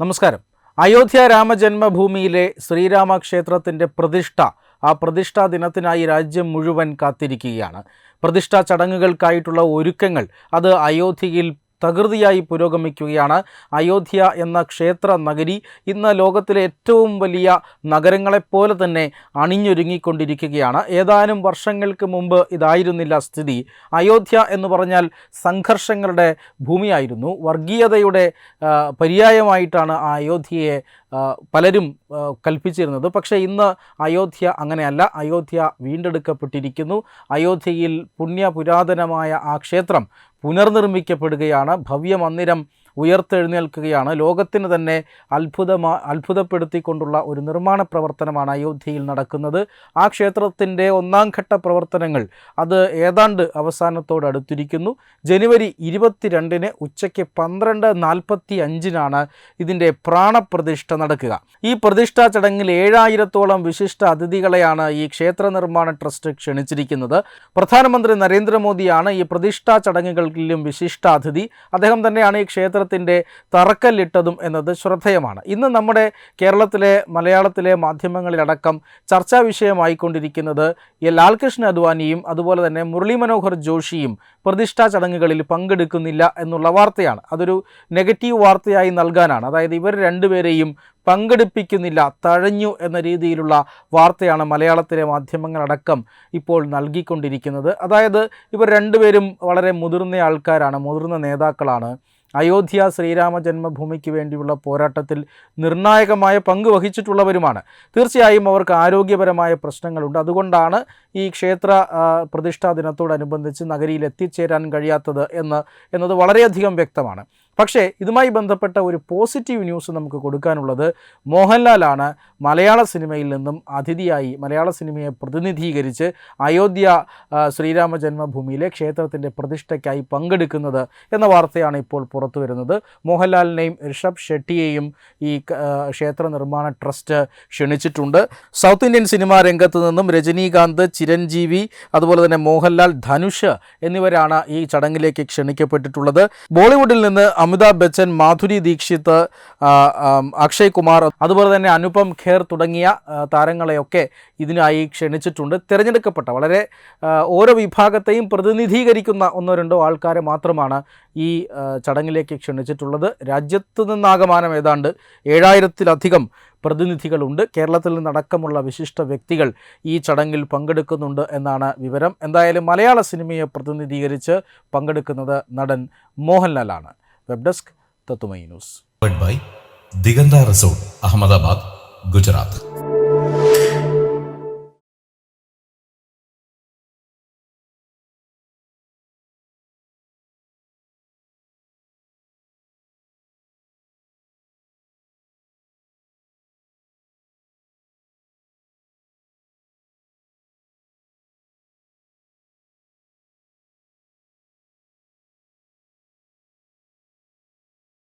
നമസ്കാരം. അയോധ്യ രാമജന്മഭൂമിയിലെ ശ്രീരാമക്ഷേത്രത്തിന്റെ പ്രതിഷ്ഠ ആ പ്രതിഷ്ഠാ ദിനത്തിനായി രാജ്യം മുഴുവൻ കാത്തിരിക്കുകയാണ്. പ്രതിഷ്ഠാ ചടങ്ങുകൾക്കായിട്ടുള്ള ഒരുക്കങ്ങൾ അത് അയോധ്യയിൽ തകൃതിയായി പുരോഗമിക്കുകയാണ്. അയോധ്യ എന്ന ക്ഷേത്ര നഗരി ഇന്ന് ലോകത്തിലെ ഏറ്റവും വലിയ നഗരങ്ങളെപ്പോലെ തന്നെ അണിഞ്ഞൊരുങ്ങിക്കൊണ്ടിരിക്കുകയാണ്. ഏതാനും വർഷങ്ങൾക്ക് മുമ്പ് ഇതായിരുന്നില്ല സ്ഥിതി. അയോധ്യ എന്ന് പറഞ്ഞാൽ സംഘർഷങ്ങളുടെ ഭൂമിയായിരുന്നു. വർഗീയതയുടെ പര്യായമായിട്ടാണ് ആ അയോധ്യയെ പലരും കൽപ്പിച്ചിരുന്നത്. പക്ഷേ ഇന്ന് അയോധ്യ അങ്ങനെയല്ല. അയോധ്യ വീണ്ടെടുക്കപ്പെട്ടിരിക്കുന്നു. അയോധ്യയിൽ പുണ്യപുരാതനമായ ആ ക്ഷേത്രം പുനർനിർമ്മിക്കപ്പെടുകയാണ് ഭവ്യമന്ദിരം ഉയർത്തെഴുന്നേൽക്കുകയാണ്. ലോകത്തിന് തന്നെ അത്ഭുതമാ അത്ഭുതപ്പെടുത്തിക്കൊണ്ടുള്ള ഒരു നിർമ്മാണ പ്രവർത്തനമാണ് അയോധ്യയിൽ നടക്കുന്നത്. ആ ക്ഷേത്രത്തിന്റെ ഒന്നാം ഘട്ട പ്രവർത്തനങ്ങൾ അത് ഏതാണ്ട് അവസാനത്തോടടുത്തിരിക്കുന്നു ജനുവരി ഇരുപത്തിരണ്ടിന് ഉച്ചയ്ക്ക് പന്ത്രണ്ട് നാൽപ്പത്തി അഞ്ചിനാണ് ഇതിന്റെ പ്രാണപ്രതിഷ്ഠ നടക്കുക. ഈ പ്രതിഷ്ഠാ ചടങ്ങിൽ ഏഴായിരത്തോളം വിശിഷ്ട അതിഥികളെയാണ് ഈ ക്ഷേത്ര നിർമ്മാണ ട്രസ്റ്റ് ക്ഷണിച്ചിരിക്കുന്നത്. പ്രധാനമന്ത്രി നരേന്ദ്രമോദിയാണ് ഈ പ്രതിഷ്ഠാ ചടങ്ങുകളിലും വിശിഷ്ടാതിഥി അദ്ദേഹം തന്നെയാണ് ഈ ക്ഷേത്രത്തിന്റെ തറക്കല്ലിട്ടതും എന്നത് ശ്രദ്ധേയമാണ്. ഇന്ന് നമ്മുടെ കേരളത്തിലെ മലയാളത്തിലെ മാധ്യമങ്ങളിലടക്കം ചർച്ചാ വിഷയമായിക്കൊണ്ടിരിക്കുന്നത് ലാൽകൃഷ്ണ അദ്വാനിയും അതുപോലെ തന്നെ മുരളി മനോഹർ ജോഷിയും പ്രതിഷ്ഠാ ചടങ്ങുകളിൽ പങ്കെടുക്കുന്നില്ല എന്നുള്ള വാർത്തയാണ്. അതൊരു നെഗറ്റീവ് വാർത്തയായി നൽകാനാണ്. അതായത് ഇവർ രണ്ടുപേരെയും പങ്കെടുപ്പിക്കുന്നില്ല തഴഞ്ഞു എന്ന രീതിയിലുള്ള വാർത്തയാണ് മലയാളത്തിലെ മാധ്യമങ്ങളടക്കം ഇപ്പോൾ നൽകിക്കൊണ്ടിരിക്കുന്നത്. അതായത് ഇവർ രണ്ടുപേരും വളരെ മുതിർന്ന ആൾക്കാരാണ് മുതിർന്ന നേതാക്കളാണ്. അയോധ്യ ശ്രീരാമ ജന്മഭൂമിക്ക് വേണ്ടിയുള്ള പോരാട്ടത്തിൽ നിർണായകമായ പങ്ക് വഹിച്ചിട്ടുള്ളവരുമാണ്. തീർച്ചയായും അവർക്ക് ആരോഗ്യപരമായ പ്രശ്നങ്ങളുണ്ട്. അതുകൊണ്ടാണ് ഈ ക്ഷേത്ര പ്രതിഷ്ഠാ ദിനത്തോടനുബന്ധിച്ച് നഗരിയിൽ എത്തിച്ചേരാൻ കഴിയാത്തത് എന്ന് എന്നത് വളരെയധികം വ്യക്തമാണ്. പക്ഷേ ഇതുമായി ബന്ധപ്പെട്ട ഒരു പോസിറ്റീവ് ന്യൂസ് നമുക്ക് കൊടുക്കാനുള്ളത് മോഹൻലാലാണ് മലയാള സിനിമയിൽ നിന്നും അതിഥിയായി മലയാള സിനിമയെ പ്രതിനിധീകരിച്ച് അയോധ്യ ശ്രീരാമ ജന്മഭൂമിയിലെ ക്ഷേത്രത്തിന്റെ പ്രതിഷ്ഠയ്ക്കായി പങ്കെടുക്കുന്നത് എന്ന വാർത്തയാണ് ഇപ്പോൾ പുറത്തു വരുന്നത്. മോഹൻലാലിനെയും ഋഷഭ് ഷെട്ടിയെയും ഈ ക്ഷേത്ര നിർമ്മാണ ട്രസ്റ്റ് ക്ഷണിച്ചിട്ടുണ്ട്. സൗത്ത് ഇന്ത്യൻ സിനിമാ രംഗത്ത് നിന്നും രജനീകാന്ത് ചിരഞ്ജീവി അതുപോലെ തന്നെ മോഹൻലാൽ ധനുഷ് എന്നിവരാണ് ഈ ചടങ്ങിലേക്ക് ക്ഷണിക്കപ്പെട്ടിട്ടുള്ളത്. ബോളിവുഡിൽ നിന്ന് അമിതാഭ് ബച്ചൻ മാധുരി ദീക്ഷിത് അക്ഷയ് കുമാർ അതുപോലെ തന്നെ അനുപം ഖേർ തുടങ്ങിയ താരങ്ങളെയൊക്കെ ഇതിനായി ക്ഷണിച്ചിട്ടുണ്ട്. തിരഞ്ഞെടുക്കപ്പെട്ട വളരെ ഓരോ വിഭാഗത്തെയും പ്രതിനിധീകരിക്കുന്ന ഒന്നോ രണ്ടോ ആൾക്കാരെ മാത്രമാണ് ഈ ചടങ്ങിലേക്ക് ക്ഷണിച്ചിട്ടുള്ളത്. രാജ്യത്ത് നിന്നാകമാനം ഏതാണ്ട് ഏഴായിരത്തിലധികം പ്രതിനിധികളുണ്ട്. കേരളത്തിൽ നിന്നടക്കമുള്ള വിശിഷ്ട വ്യക്തികൾ ഈ ചടങ്ങിൽ പങ്കെടുക്കുന്നുണ്ട് എന്നാണ് വിവരം. എന്തായാലും മലയാള സിനിമയെ പ്രതിനിധീകരിച്ച് പങ്കെടുക്കുന്നത് നടൻ മോഹൻലാലാണ്. വെബ് ഡെസ്ക് തത്തുമൈ news powered by Diganda Resort, Ahmedabad, Gujarat.